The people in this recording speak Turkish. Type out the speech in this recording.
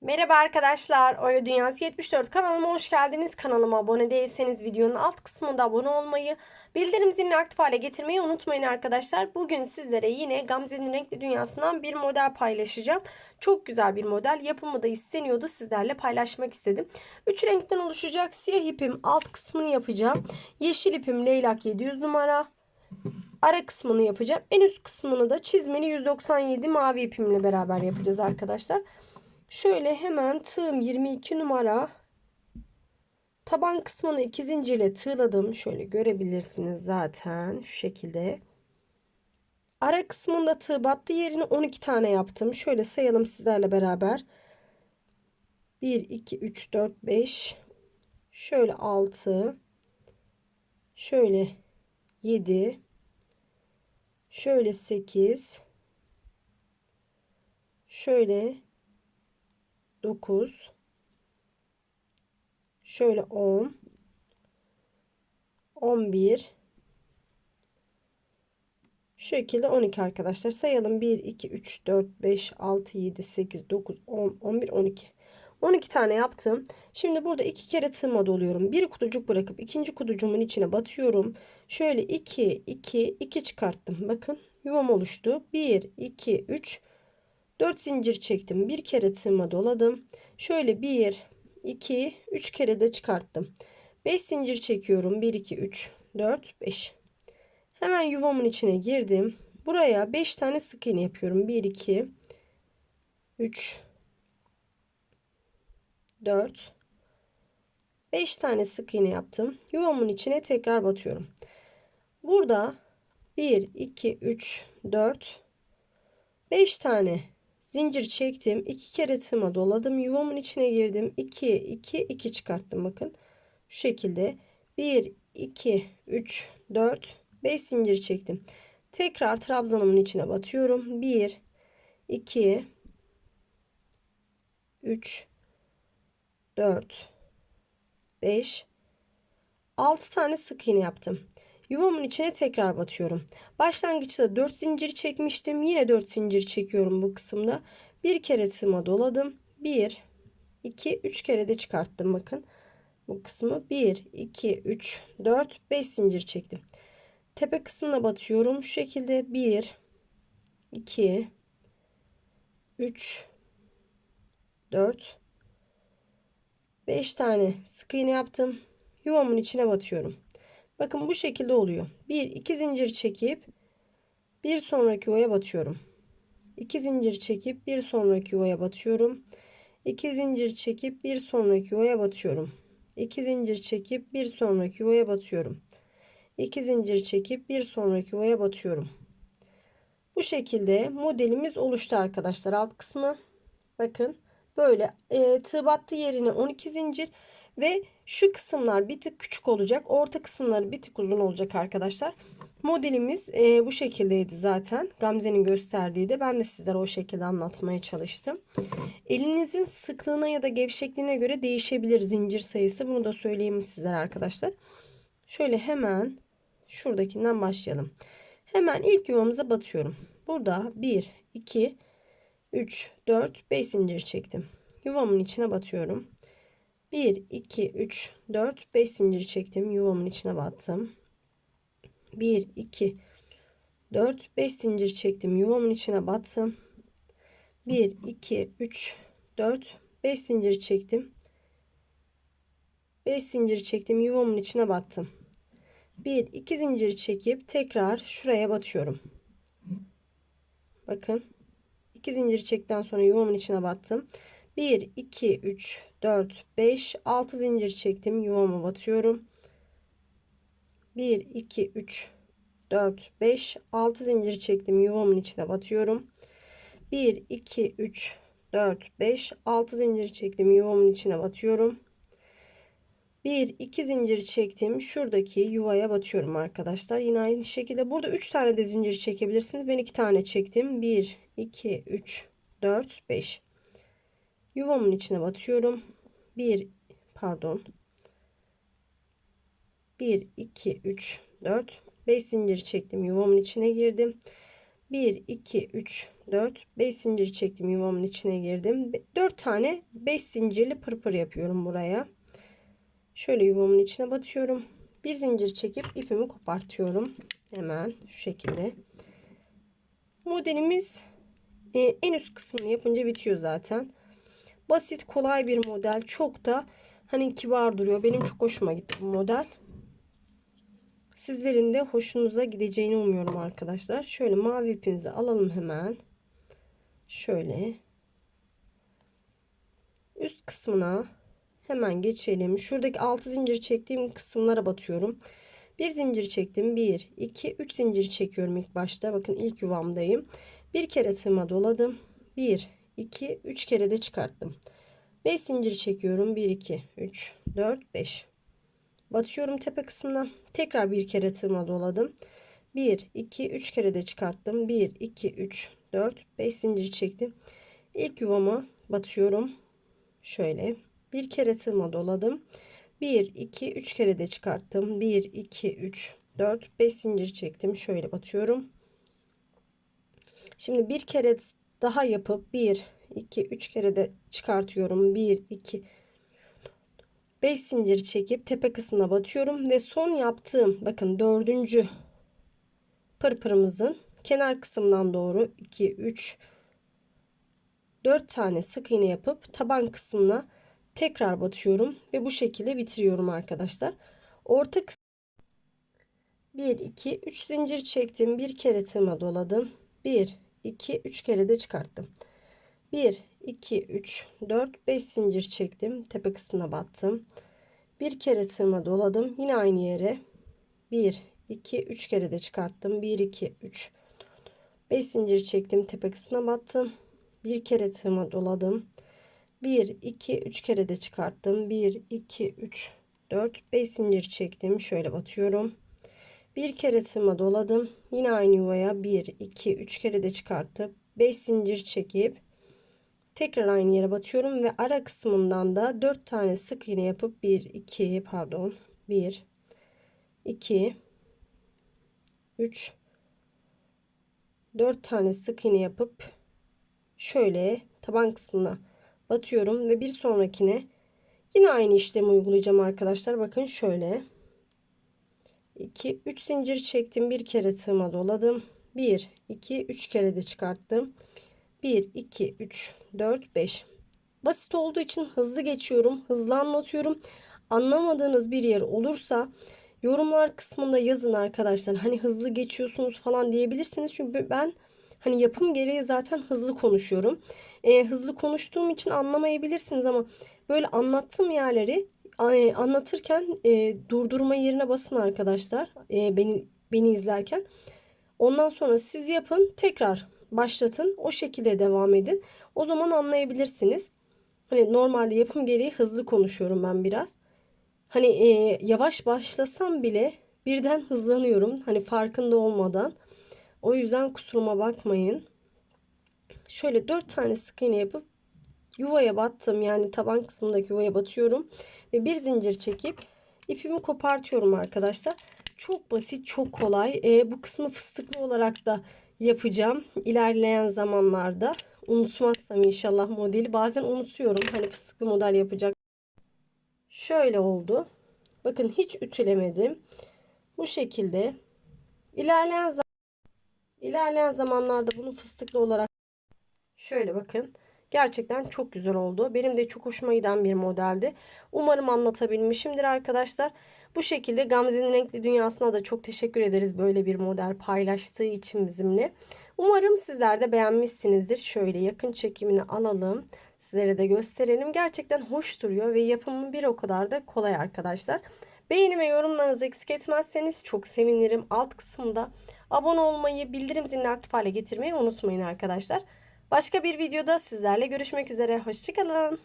Merhaba arkadaşlar, Oya Dünyası 74 kanalıma hoş geldiniz. Kanalıma abone değilseniz videonun alt kısmında abone olmayı, bildirim zilini aktif hale getirmeyi unutmayın arkadaşlar. Bugün sizlere yine Gamze'nin renkli dünyasından bir model paylaşacağım. Çok güzel bir model, yapımı da isteniyordu. Sizlerle paylaşmak istedim. 3 renkten oluşacak siyah ipim alt kısmını yapacağım. Yeşil ipim leylak 700 numara. Ara kısmını yapacağım. En üst kısmını da çizmeli 197 mavi ipimle beraber yapacağız arkadaşlar. Şöyle hemen tığım 22 numara taban kısmını iki zincirle tığladım. Şöyle görebilirsiniz zaten şu şekilde. Ara kısmında tığ battı yerini 12 tane yaptım. Şöyle sayalım sizlerle beraber. 1 2 3 4 5 şöyle 6 şöyle 7 şöyle 8 şöyle 9 şöyle 10 11 şu şekilde 12 arkadaşlar. Sayalım. 1 2 3 4 5 6 7 8 9 10 11 12 12 tane yaptım. Şimdi burada iki kere tığıma doluyorum bir kutucuk bırakıp ikinci kutucuğumun içine batıyorum. Şöyle 2 2 2 çıkarttım. Bakın yuvam oluştu. 1 2 3 4 zincir çektim. Bir kere tığıma doladım. Şöyle 1, 2, 3 kere de çıkarttım. 5 zincir çekiyorum. 1, 2, 3, 4, 5. Hemen yuvamın içine girdim. Buraya 5 tane sık iğne yapıyorum. 1, 2, 3, 4, 5 tane sık iğne yaptım. Yuvamın içine tekrar batıyorum. Burada 1, 2, 3, 4, 5 tane zincir çektim. 2 kere tığıma doladım. Yuvamın içine girdim. 2 2 2 çıkarttım bakın. Şu şekilde 1 2 3 4 5 zincir çektim. Tekrar trabzanımın içine batıyorum. 1 2 3 4 5 6 tane sık iğne yaptım. Yuvamın içine tekrar batıyorum. Başlangıçta 4 zincir çekmiştim. Yine 4 zincir çekiyorum bu kısımda. Bir kere tığıma doladım. 1 2 3 kere de çıkarttım bakın. Bu kısmı 1 2 3 4 5 zincir çektim. Tepe kısmına batıyorum. Şu şekilde 1 2 3 4 5 tane sık iğne yaptım. Yuvamın içine batıyorum. Bakın bu şekilde oluyor. Bir iki zincir çekip bir sonraki yuvaya batıyorum. İki zincir çekip bir sonraki yuvaya batıyorum. İki zincir çekip bir sonraki yuvaya batıyorum. İki zincir çekip bir sonraki yuvaya batıyorum. İki zincir çekip bir sonraki yuvaya batıyorum. Bu şekilde modelimiz oluştu arkadaşlar alt kısmı. Bakın böyle e, tığ battı yerine 12 zincir ve şu kısımlar bir tık küçük olacak. Orta kısımları bir tık uzun olacak arkadaşlar. Modelimiz e, bu şekildeydi zaten. Gamze'nin gösterdiği de ben de sizlere o şekilde anlatmaya çalıştım. Elinizin sıklığına ya da gevşekliğine göre değişebilir zincir sayısı. Bunu da söyleyeyim sizlere arkadaşlar. Şöyle hemen şuradakinden başlayalım. Hemen ilk yuvamıza batıyorum. Burada 1, 2, 3, 4, 5 zincir çektim. Yuvamın içine batıyorum. 1, 2, 3, 4, 5 zincir çektim. Yuvamın içine battım. 1, 2, 4, 5 zincir çektim. Yuvamın içine battım. 1, 2, 3, 4, 5 zincir çektim. 5 zincir çektim. Yuvamın içine battım. 1, 2 zincir çekip tekrar şuraya batıyorum. Bakın. 2 zincir çekten sonra yuvamın içine battım. 1, 2, 3, 4, 5, 6 zincir çektim. Yuvama batıyorum. 1, 2, 3, 4, 5, 6 zincir çektim. Yuvamın içine batıyorum. 1, 2, 3, 4, 5, 6 zincir çektim. Yuvamın içine batıyorum. 1, 2 zincir çektim. Şuradaki yuvaya batıyorum arkadaşlar. Yine aynı şekilde. Burada 3 tane de zincir çekebilirsiniz. Ben 2 tane çektim. 1, 2, 3, 4, 5. Yuvamın içine batıyorum. 1 pardon. 1 2 3 4 5 zincir çektim. Yuvamın içine girdim. 1 2 3 4 5 zincir çektim yuvamın içine girdim 4 tane 5 zincirli pırpır yapıyorum buraya şöyle yuvamın içine batıyorum bir zincir çekip ipimi kopartıyorum hemen şu şekilde modelimiz e, en üst kısmını yapınca bitiyor zaten basit kolay bir model çok da hani kibar duruyor benim çok hoşuma gitti bu model Sizlerin de hoşunuza gideceğini umuyorum arkadaşlar. Şöyle mavi ipimizi alalım hemen. Şöyle. Üst kısmına hemen geçelim. Şuradaki 6 zincir çektiğim kısımlara batıyorum. Bir zincir çektim. 1, 2, 3 zincir çekiyorum ilk başta. Bakın ilk yuvamdayım. Bir kere tığıma doladım. 1, 2, 3 kere de çıkarttım. 5 zincir çekiyorum. 1, 2, 3, 4, 5 batıyorum tepe kısmına. Tekrar bir kere tığıma doladım. 1 2 3 kere de çıkarttım. 1 2 3 4 5 zincir çektim. İlk yuvama batıyorum. Şöyle. Bir kere tığıma doladım. 1 2 3 kere de çıkarttım. 1 2 3 4 5 zincir çektim. Şöyle batıyorum. Şimdi bir kere daha yapıp 1 2 3 kere de çıkartıyorum 1 2 5 zincir çekip tepe kısmına batıyorum ve son yaptığım bakın dördüncü pırpırımızın kenar kısmından doğru 2 3 4 tane sık iğne yapıp taban kısmına tekrar batıyorum ve bu şekilde bitiriyorum arkadaşlar. Orta kısmı 1 2 3 zincir çektim. Bir kere tığıma doladım. 1 2 3 kere de çıkarttım. 1 2 3 4 5 zincir çektim. Tepe kısmına battım. Bir kere tığıma doladım. Yine aynı yere. 1 2 3 kere de çıkarttım. 1 2 3 5 zincir çektim. Tepe kısmına battım. Bir kere tığıma doladım. 1 2 3 kere de çıkarttım. 1 2 3 4 5 zincir çektim. Şöyle batıyorum. Bir kere tığıma doladım yine aynı yuvaya 1 2 3 kere de çıkartıp 5 zincir çekip Tekrar aynı yere batıyorum ve ara kısmından da 4 tane sık iğne yapıp 1 2 pardon 1 2 3 4 tane sık iğne yapıp şöyle taban kısmına batıyorum ve bir sonrakine yine aynı işlemi uygulayacağım arkadaşlar. Bakın şöyle 2 3 zincir çektim. Bir kere tığıma doladım. 1 2 3 kere de çıkarttım. 1, 2, 3, 4, 5. Basit olduğu için hızlı geçiyorum. Hızlı anlatıyorum. Anlamadığınız bir yer olursa yorumlar kısmında yazın arkadaşlar. Hani hızlı geçiyorsunuz falan diyebilirsiniz. Çünkü ben hani yapım gereği zaten hızlı konuşuyorum. Ee, hızlı konuştuğum için anlamayabilirsiniz ama böyle anlattığım yerleri e, anlatırken e, durdurma yerine basın arkadaşlar. E, beni beni izlerken. Ondan sonra siz yapın tekrar başlatın. O şekilde devam edin. O zaman anlayabilirsiniz. Hani normalde yapım gereği hızlı konuşuyorum ben biraz. Hani e, yavaş başlasam bile birden hızlanıyorum. Hani farkında olmadan. O yüzden kusuruma bakmayın. Şöyle 4 tane sık iğne yapıp yuvaya battım. Yani taban kısmındaki yuvaya batıyorum. Ve bir zincir çekip ipimi kopartıyorum arkadaşlar. Çok basit, çok kolay. E, bu kısmı fıstıklı olarak da yapacağım ilerleyen zamanlarda. Unutmazsam inşallah modeli. Bazen unutuyorum. Hani fıstıklı model yapacak. Şöyle oldu. Bakın hiç ütülemedim. Bu şekilde ilerleyen ilerleyen zamanlarda bunu fıstıklı olarak şöyle bakın. Gerçekten çok güzel oldu. Benim de çok hoşuma giden bir modeldi. Umarım anlatabilmişimdir arkadaşlar. Bu şekilde Gamze'nin renkli dünyasına da çok teşekkür ederiz böyle bir model paylaştığı için bizimle. Umarım sizler de beğenmişsinizdir. Şöyle yakın çekimini alalım. Sizlere de gösterelim. Gerçekten hoş duruyor ve yapımı bir o kadar da kolay arkadaşlar. Beğeni ve yorumlarınızı eksik etmezseniz çok sevinirim. Alt kısımda abone olmayı, bildirim zilini aktif hale getirmeyi unutmayın arkadaşlar. Başka bir videoda sizlerle görüşmek üzere. Hoşçakalın.